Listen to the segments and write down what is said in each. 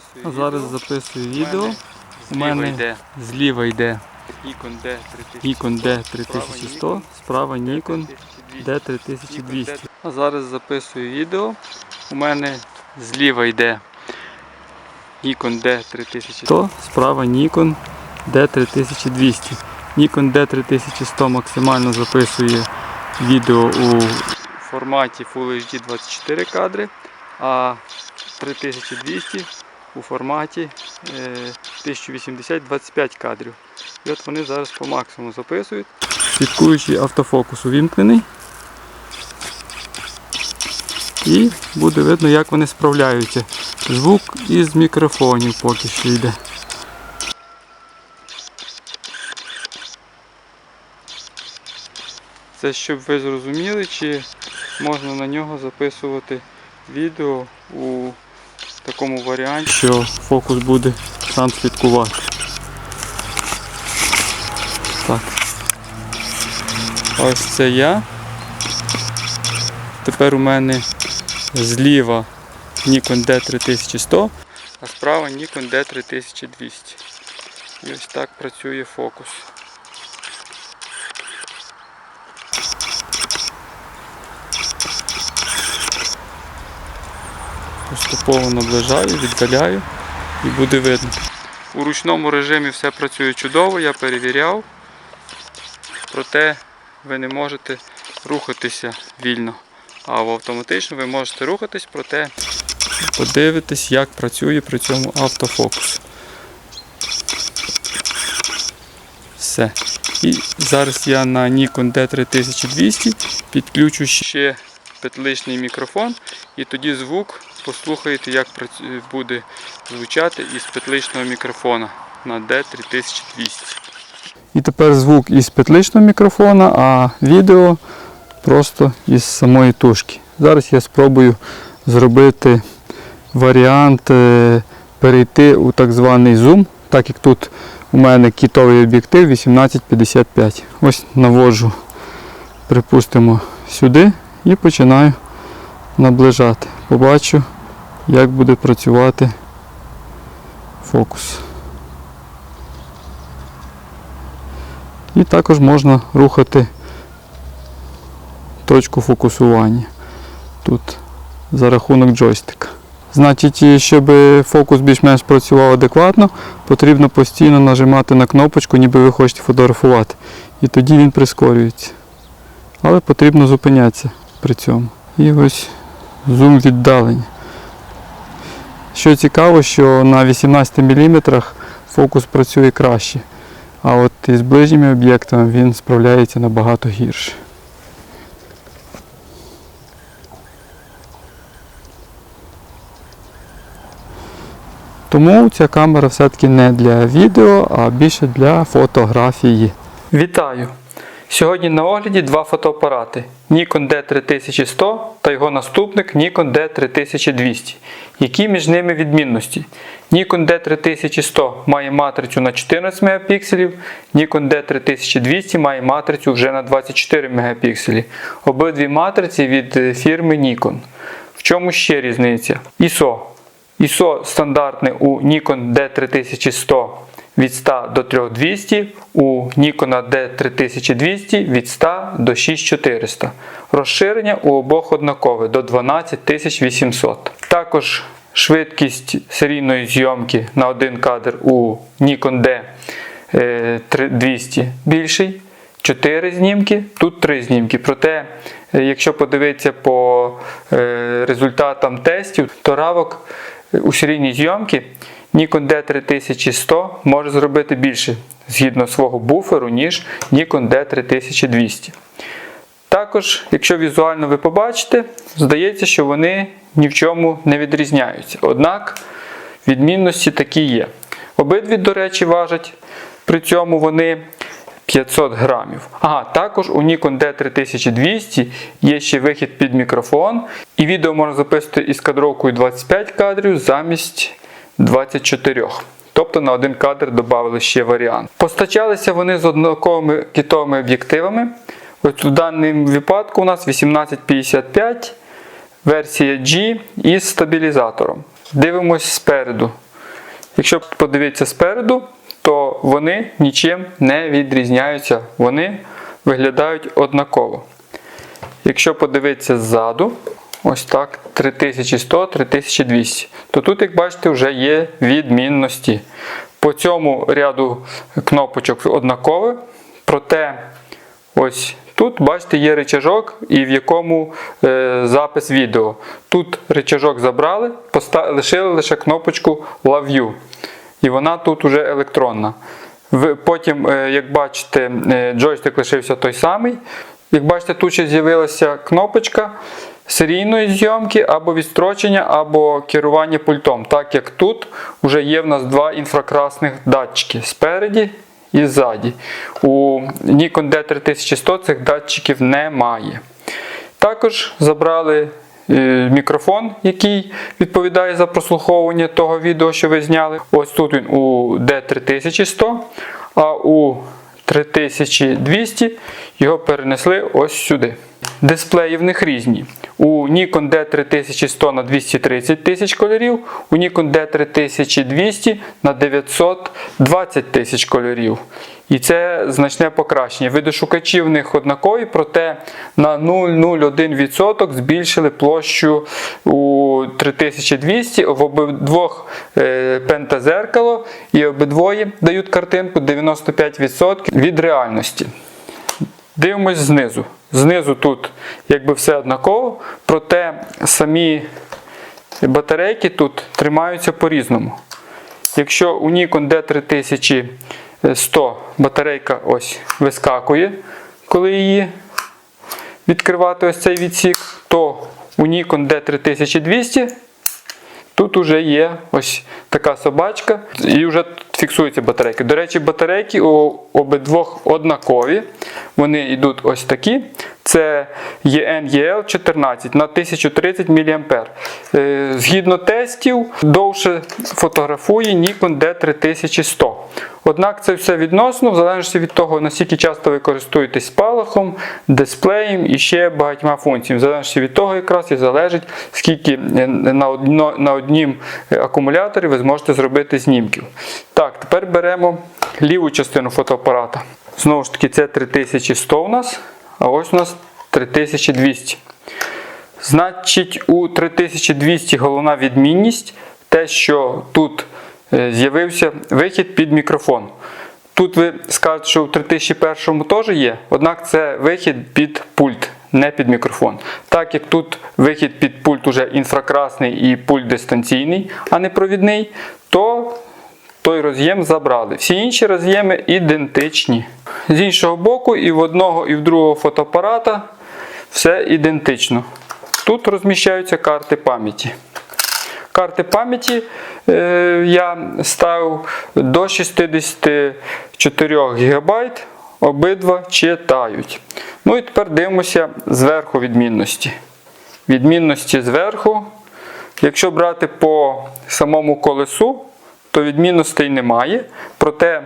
записую зараз записую відео. У мене йде зліва йде Nikon D3100. Nikon D3100, справа Nikon D3200. А зараз записую відео. У мене зліва йде Nikon D3100. справа Nikon D3200. Nikon D3100 максимально записує відео у форматі Full HD 24 кадри, а 3200 у форматі е, 1080 25 кадрів. І от вони зараз по максимуму записують. Слідкуючий автофокус увімкнений. І буде видно, як вони справляються. Звук із мікрофонів поки що йде. Це щоб ви зрозуміли, чи можна на нього записувати відео у такому варіанті, що фокус буде сам слідкувати. Так. Ось це я. Тепер у мене зліва Nikon D3100, а справа Nikon D3200. І ось так працює фокус. Поступово наближаю, віддаляю і буде видно. У ручному режимі все працює чудово, я перевіряв. Проте ви не можете рухатися вільно. А автоматично ви можете рухатись, проте подивитись, як працює при цьому автофокус. Все. І зараз я на Nikon D3200 підключу ще петличний мікрофон, і тоді звук послухаєте, як буде звучати із петличного мікрофона на D3200. І тепер звук із петличного мікрофона, а відео просто із самої тушки. Зараз я спробую зробити варіант е, перейти у так званий зум, так як тут у мене кітовий об'єктив 1855. Ось наводжу, припустимо, сюди і починаю наближати. Побачу, як буде працювати фокус. І також можна рухати точку фокусування тут за рахунок джойстика. Значить, щоб фокус більш-менш працював адекватно, потрібно постійно нажимати на кнопочку, ніби ви хочете фотографувати. І тоді він прискорюється. Але потрібно зупинятися при цьому. І ось зум віддалення. Що цікаво, що на 18 мм фокус працює краще. А от із ближніми об'єктами він справляється набагато гірше. Тому ця камера все-таки не для відео, а більше для фотографії. Вітаю! Сьогодні на огляді два фотоапарати Nikon D3100 та його наступник Nikon D3200. Які між ними відмінності? Nikon D3100 має матрицю на 14 Мп, Nikon D3200 має матрицю вже на 24 Мп. Обидві матриці від е, фірми Nikon. В чому ще різниця? ISO. ISO стандартне у Nikon D3100 від 100 до 3200, у Nikon D3200 від 100 до 6400. Розширення у обох однакове до 12800. Також швидкість серійної зйомки на один кадр у Nikon D200 більший. 4 знімки, тут 3 знімки. Проте, е, якщо подивитися по е, результатам тестів, то равок е, у серійній зйомці Nikon D3100 може зробити більше згідно свого буферу, ніж Nikon D3200. Також, якщо візуально ви побачите, здається, що вони ні в чому не відрізняються. Однак відмінності такі є. Обидві, до речі, важать, при цьому вони 500 грамів. Ага, також у Nikon D3200 є ще вихід під мікрофон, і відео можна записувати із кадровкою 25 кадрів замість 24. Тобто на один кадр додали ще варіант. Постачалися вони з однаковими кітовими об'єктивами. Ось у даному випадку у нас 1855 версія G із стабілізатором. дивимось спереду. Якщо подивитися спереду, то вони нічим не відрізняються. Вони виглядають однаково. Якщо подивитися ззаду, ось так, 3100, 3200, то тут, як бачите, вже є відмінності. По цьому ряду кнопочок однакове, проте ось тут, бачите, є рычажок, і в якому е, запис відео. Тут рычажок забрали, лишили лише кнопочку Love You. І вона тут уже електронна. Потім, е, як бачите, е, джойстик лишився той самий. Як бачите, тут ще з'явилася кнопочка серійної зйомки або відстрочення, або керування пультом. Так як тут вже є в нас два інфракрасних датчики спереді і ззаді. У Nikon D3100 цих датчиків немає. Також забрали е, мікрофон, який відповідає за прослуховування того відео, що ви зняли. Ось тут він у D3100, а у 3200 його перенесли ось сюди. Дисплеї в них різні. У Nikon D3100 на 230 тисяч кольорів, у Nikon D3200 на 920 тисяч кольорів. І це значне покращення. Видошукачі в них однакові, проте на 0,01% збільшили площу у 3200 в обидвох е, пентазеркало і обидвоє дають картинку 95% від реальності. Дивимось знизу. Знизу тут якби все однаково, проте самі батарейки тут тримаються по-різному. Якщо у Nikon D3100 батарейка ось вискакує, коли її відкривати ось цей відсік, то у Nikon D3200 Тут уже є ось така собачка, і вже фіксуються батарейки. До речі, батарейки у обидвох однакові. Вони йдуть ось такі. Це EN 14 на 1030 мА. Е, Згідно тестів, довше фотографує Nikon D3100. Однак це все відносно, в залежності від того, наскільки часто ви користуєтесь спалахом, дисплеєм і ще багатьма функціями. В залежності від того, якраз і залежить, скільки е, на, одно, на однім акумуляторі ви зможете зробити знімків. Так, тепер беремо ліву частину фотоапарата. Знову ж таки, це 3100 у нас, а ось у нас 3200. Значить, у 3200 головна відмінність те, що тут е, з'явився вихід під мікрофон. Тут ви скажете, що у 3001 теж є, однак це вихід під пульт, не під мікрофон. Так як тут вихід під пульт уже інфракрасний і пульт дистанційний, а не провідний, то той роз'єм забрали. Всі інші роз'єми ідентичні. З іншого боку, і в одного, і в другого фотоапарата все ідентично. Тут розміщаються карти пам'яті. Карти пам'яті е, я ставив до 64 ГБ, обидва читають. Ну і тепер дивимося зверху відмінності. Відмінності зверху. Якщо брати по самому колесу, то відмінностей немає. Проте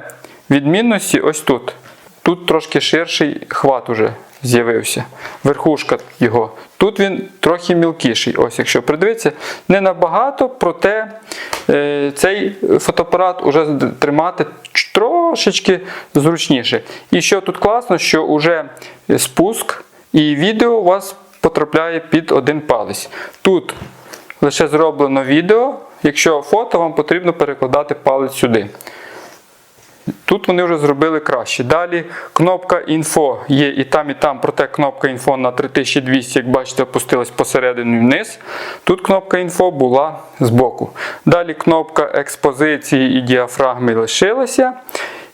відмінності ось тут. Тут трошки ширший хват уже з'явився. Верхушка його. Тут він трохи мілкіший. Ось, якщо придивитися, не набагато, проте е, цей фотоапарат уже тримати трошечки зручніше. І що тут класно, що уже спуск і відео у вас потрапляє під один палець. Тут лише зроблено відео. Якщо фото, вам потрібно перекладати палець сюди. Тут вони вже зробили краще. Далі кнопка інфо є і там, і там, проте кнопка інфо на 3200, як бачите, опустилась посередині вниз. Тут кнопка інфо була збоку. Далі кнопка експозиції і діафрагми лишилася.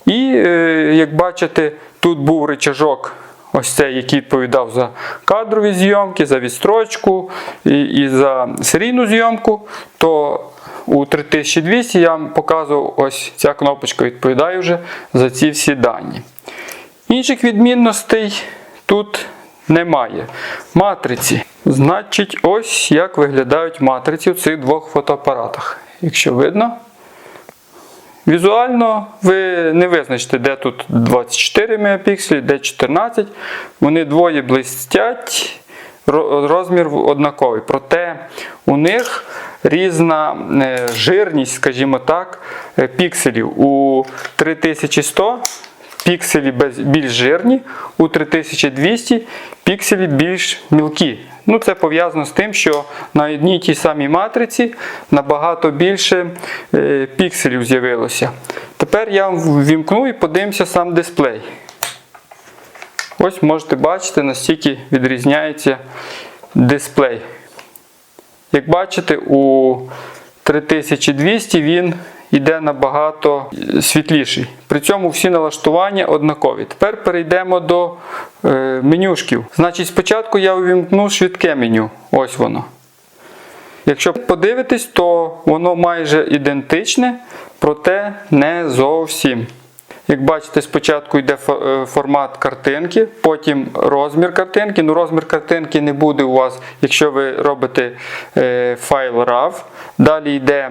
І, е, як бачите, тут був рычажок Ось цей, який відповідав за кадрові зйомки, за відстрочку і, і за серійну зйомку, то у 3200 я вам показував, ось ця кнопочка відповідає вже за ці всі дані. Інших відмінностей тут немає. Матриці. Значить, ось як виглядають матриці в цих двох фотоапаратах. Якщо видно. Візуально ви не визначите, де тут 24 мегапікселі, де 14. Вони двоє блистять, розмір однаковий. Проте у них різна е, жирність, скажімо так, е, пікселів. У 3100 пікселі більш жирні, у 3200 пікселі більш мілкі. Ну, це пов'язано з тим, що на одній тій самій матриці набагато більше е, пікселів з'явилося. Тепер я ввімкну і подивимося сам дисплей. Ось можете бачити, настільки відрізняється дисплей. Як бачите, у 3200 він йде набагато світліший. При цьому всі налаштування однакові. Тепер перейдемо до е, менюшків. Значить, спочатку я увімкну швидке меню. Ось воно. Якщо подивитись, то воно майже ідентичне, проте не зовсім. Як бачите, спочатку йде е, формат картинки, потім розмір картинки. Ну, розмір картинки не буде у вас, якщо ви робите е, файл RAW. Далі йде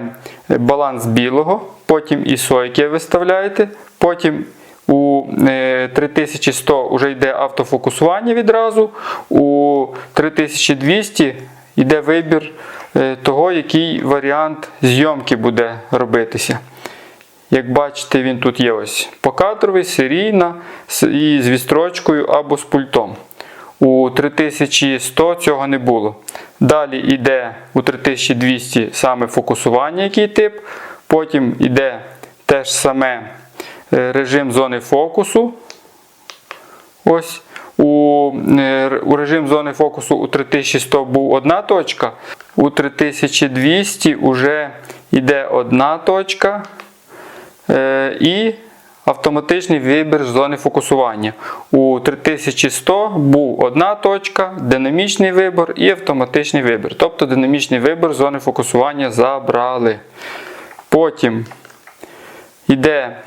е, баланс білого, потім ISO, яке виставляєте, потім у е, 3100 вже йде автофокусування відразу, у 3200 йде вибір е, того, який варіант зйомки буде робитися. Як бачите, він тут є ось покадровий, серійна і з вістрочкою або з пультом. У 3100 цього не було. Далі йде у 3200 саме фокусування, який тип. Потім йде теж саме е, режим зони фокусу. Ось у, е, у режим зони фокусу у 3100 був одна точка, у 3200 вже йде одна точка. Е, і автоматичний вибір зони фокусування. У 3100 був одна точка, динамічний вибір і автоматичний вибір. Тобто динамічний вибір зони фокусування забрали. Потім йде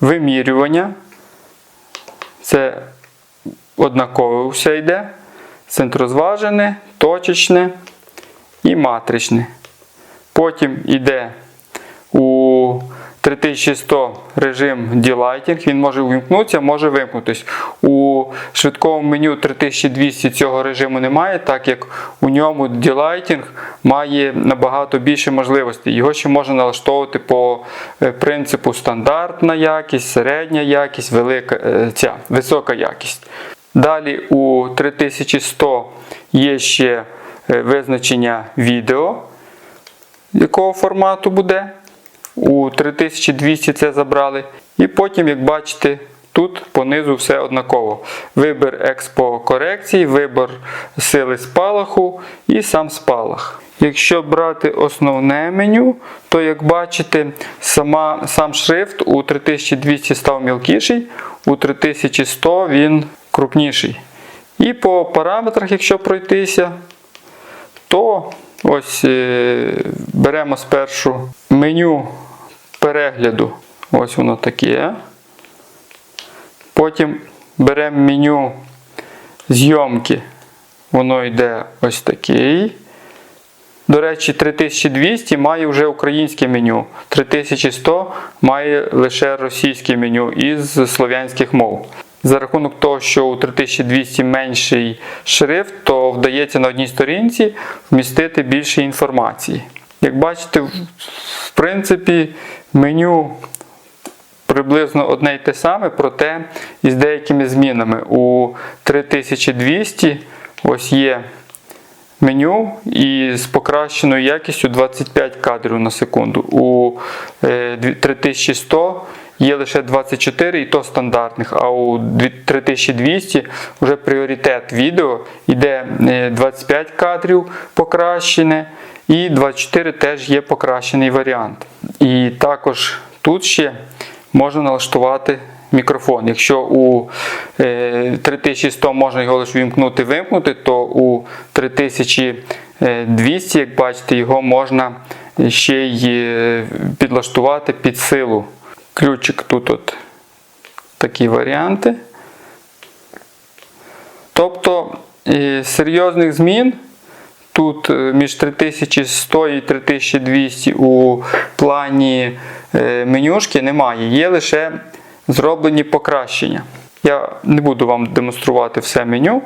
вимірювання. Це однаково все йде. Центрозважене, точечне і матричне. Потім йде у 3100 режим ділайтінг, він може увімкнутися, може вимкнутися. У швидкому меню 3200 цього режиму немає, так як у ньому ділайтінг має набагато більше можливостей. Його ще можна налаштовувати по е, принципу стандартна якість, середня якість, велика, е, ця, висока якість. Далі у 3100 є ще е, визначення відео якого формату буде. У 3200 це забрали. І потім, як бачите, тут понизу все однаково. Вибір експо корекції, вибір сили спалаху і сам спалах. Якщо брати основне меню, то як бачите, сама, сам шрифт у 3200 став мілкіший, у 3100 він крупніший. І по параметрах, якщо пройтися, то ось е, беремо спершу меню перегляду. Ось воно таке. Потім беремо меню зйомки. Воно йде ось такий. До речі, 3200 має вже українське меню. 3100 має лише російське меню із слов'янських мов. За рахунок того, що у 3200 менший шрифт, то вдається на одній сторінці вмістити більше інформації. Як бачите, в- принципі, меню приблизно одне й те саме, проте із деякими змінами. У 3200 ось є меню і з покращеною якістю 25 кадрів на секунду. У е, 3100 є лише 24 і то стандартних, а у 3200 вже пріоритет відео йде е, 25 кадрів покращене, і 24 теж є покращений варіант. І також тут ще можна налаштувати мікрофон. Якщо у е, 3100 можна його лише вімкнути вимкнути, то у 3200, як бачите, його можна ще й е, підлаштувати під силу. Ключик тут от такі варіанти. Тобто е, серйозних змін тут е, між 3100 і 3200 у плані е, менюшки немає. Є лише зроблені покращення. Я не буду вам демонструвати все меню.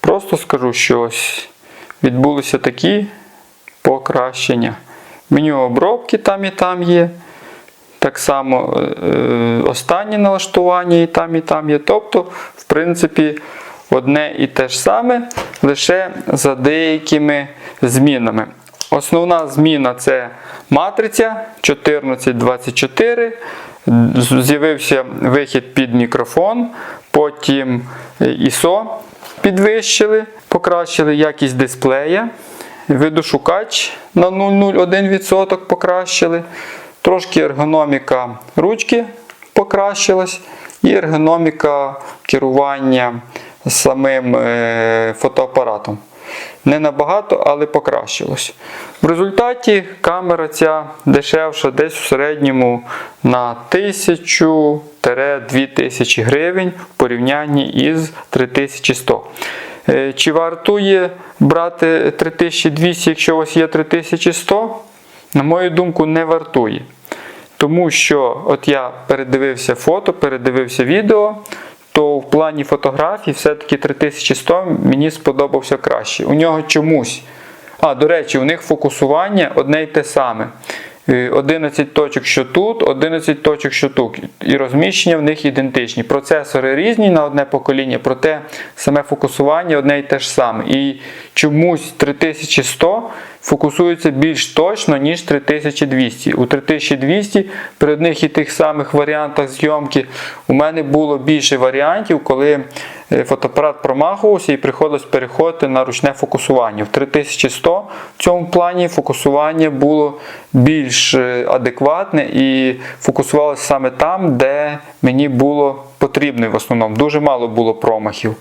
Просто скажу, що ось відбулися такі покращення. Меню обробки там і там є. Так само е, останні налаштування і там, і там є. Тобто, в принципі, одне і те ж саме, лише за деякими змінами. Основна зміна це матриця 1424. З'явився вихід під мікрофон, потім ISO підвищили, покращили якість дисплея, видошукач на 0,01% покращили. Трошки ергономіка ручки покращилась, і ергономіка керування самим е, фотоапаратом. Не набагато, але покращилось. В результаті камера ця дешевша десь в середньому на 1000-2000 гривень в порівнянні із 3100. Е, Чи вартує брати 3200, якщо у вас є 3100? На мою думку, не вартує. Тому що от я передивився фото, передивився відео, то в плані фотографій все-таки 3100 мені сподобався краще. У нього чомусь. А, до речі, у них фокусування одне й те саме. Е, 11 точок, що тут, 11 точок, що тут. І розміщення в них ідентичні. Процесори різні на одне покоління, проте саме фокусування одне й те ж саме. І чомусь 3100 фокусується більш точно, ніж 3200. У 3200 при одних і тих самих варіантах зйомки у мене було більше варіантів, коли е, фотоапарат промахувався і приходилось переходити на ручне фокусування. В 3100 в цьому плані фокусування було більш е, адекватне і фокусувалося саме там, де мені було потрібно в основному. Дуже мало було промахів.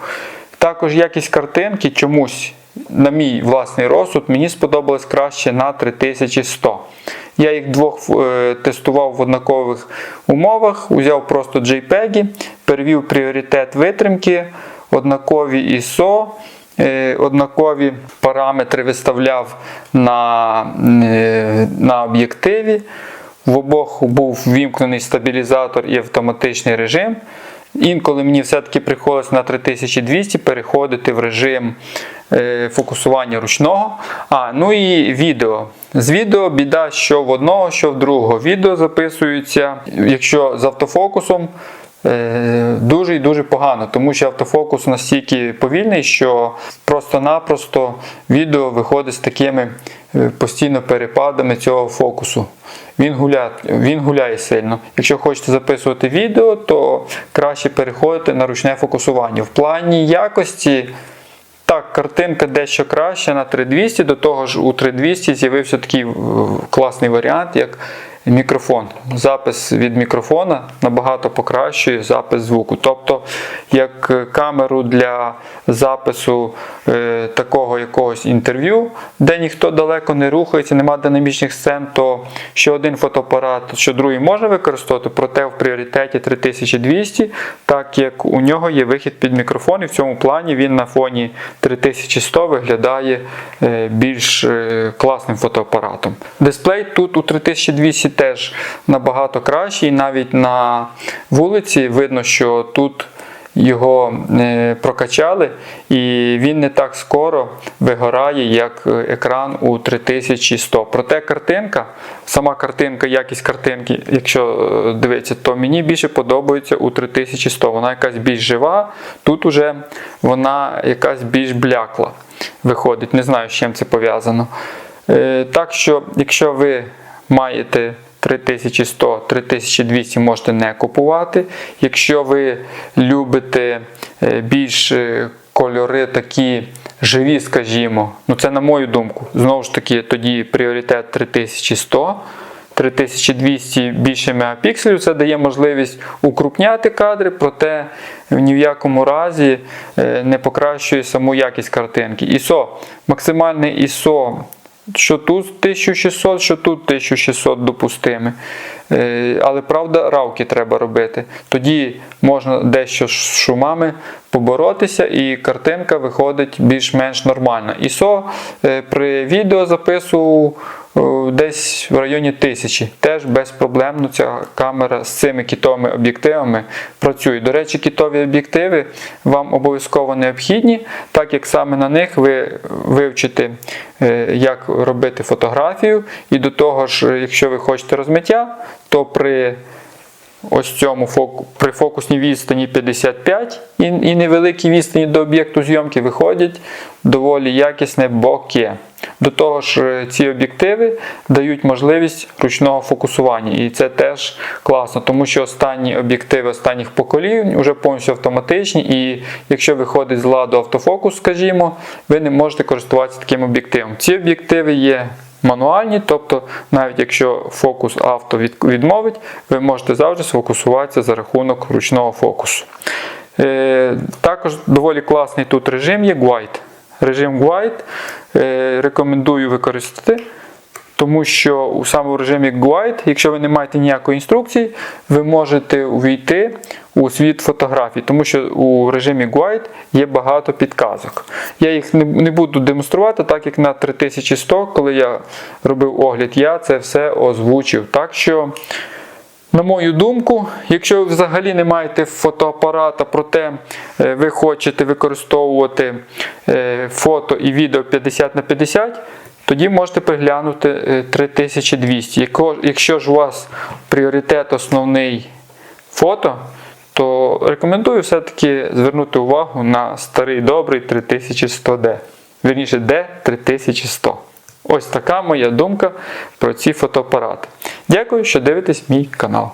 Також якість картинки чомусь, на мій власний розсуд, мені сподобалось краще на 3100. Я їх двох е, тестував в однакових умовах, узяв просто JPEG, перевів пріоритет витримки, однакові ISO, е, однакові параметри виставляв на, е, на об'єктиві. В обох був ввімкнений стабілізатор і автоматичний режим. Інколи мені все-таки приходилось на 3200 переходити в режим е, фокусування ручного. А, ну і відео. З відео біда, що в одного, що в другого. Відео записується, якщо з автофокусом, дуже і дуже погано, тому що автофокус настільки повільний, що просто-напросто відео виходить з такими е, постійно перепадами цього фокусу. Він гуляє, він гуляє сильно. Якщо хочете записувати відео, то краще переходити на ручне фокусування. В плані якості. Так, картинка дещо краща на 3200, до того ж у 3200 з'явився такий е, класний варіант, як мікрофон. Запис від мікрофона набагато покращує запис звуку. Тобто, як камеру для запису е, такого якогось інтерв'ю, де ніхто далеко не рухається, нема динамічних сцен, то що один фотоапарат, що другий можна використовувати, проте в пріоритеті 3200, так як у нього є вихід під мікрофон, і в цьому плані він на фоні 3100 виглядає е, більш е, класним фотоапаратом. Дисплей тут у 3200 теж набагато кращий, навіть на вулиці видно, що тут його е, прокачали, і він не так скоро вигорає, як екран у 3100. Проте картинка, сама картинка, якість картинки, якщо е, дивитися, то мені більше подобається у 3100. Вона якась більш жива, тут уже вона якась більш блякла виходить. Не знаю, з чим це пов'язано. Е, Так що, якщо ви маєте 3100, 3200 можете не купувати. Якщо ви любите е, більш е, кольори такі живі, скажімо, ну це на мою думку. Знову ж таки, тоді пріоритет 3100. 3200 більше мегапікселів, це дає можливість укрупняти кадри, проте ні в якому разі е, не покращує саму якість картинки. ISO, максимальний ISO що тут 1600, що тут 1600 допустими. Е, Але правда, равки треба робити. Тоді можна дещо з шумами поборотися, і картинка виходить більш-менш нормальна. ISO е, при відеозапису о, десь в районі тисячі. Теж безпроблемно ця камера з цими кітовими об'єктивами працює. До речі, кітові об'єктиви вам обов'язково необхідні, так як саме на них ви вивчите, е, як робити фотографію. І до того ж, якщо ви хочете розмиття, то при ось цьому при фокусній відстані 55 і, і невеликій відстані до об'єкту зйомки виходять доволі якісне боке. До того ж, е, ці об'єктиви дають можливість ручного фокусування, і це теж класно, тому що останні об'єктиви останніх поколінь вже повністю автоматичні, і якщо виходить з ладу автофокус, скажімо, ви не можете користуватися таким об'єктивом. Ці об'єктиви є мануальні, тобто навіть якщо фокус авто відмовить, ви можете завжди сфокусуватися за рахунок ручного фокусу. Е, також доволі класний тут режим є Guide. Режим Guide е, рекомендую використати. Тому що у саме в режимі Glide, якщо ви не маєте ніякої інструкції, ви можете увійти у світ фотографій, тому що у режимі Glide є багато підказок. Я їх не, не буду демонструвати, так як на 3100, коли я робив огляд, я це все озвучив. Так що, на мою думку, якщо ви взагалі не маєте фотоапарата, проте е, ви хочете використовувати е, фото і відео 50 на 50, тоді можете приглянути е, 3200. Якщо ж у вас пріоритет основний фото, то рекомендую все-таки звернути увагу на старий добрий 3100D. Вірніше, D3100. Ось така моя думка про ці фотоапарати. Дякую, що дивитесь мій канал.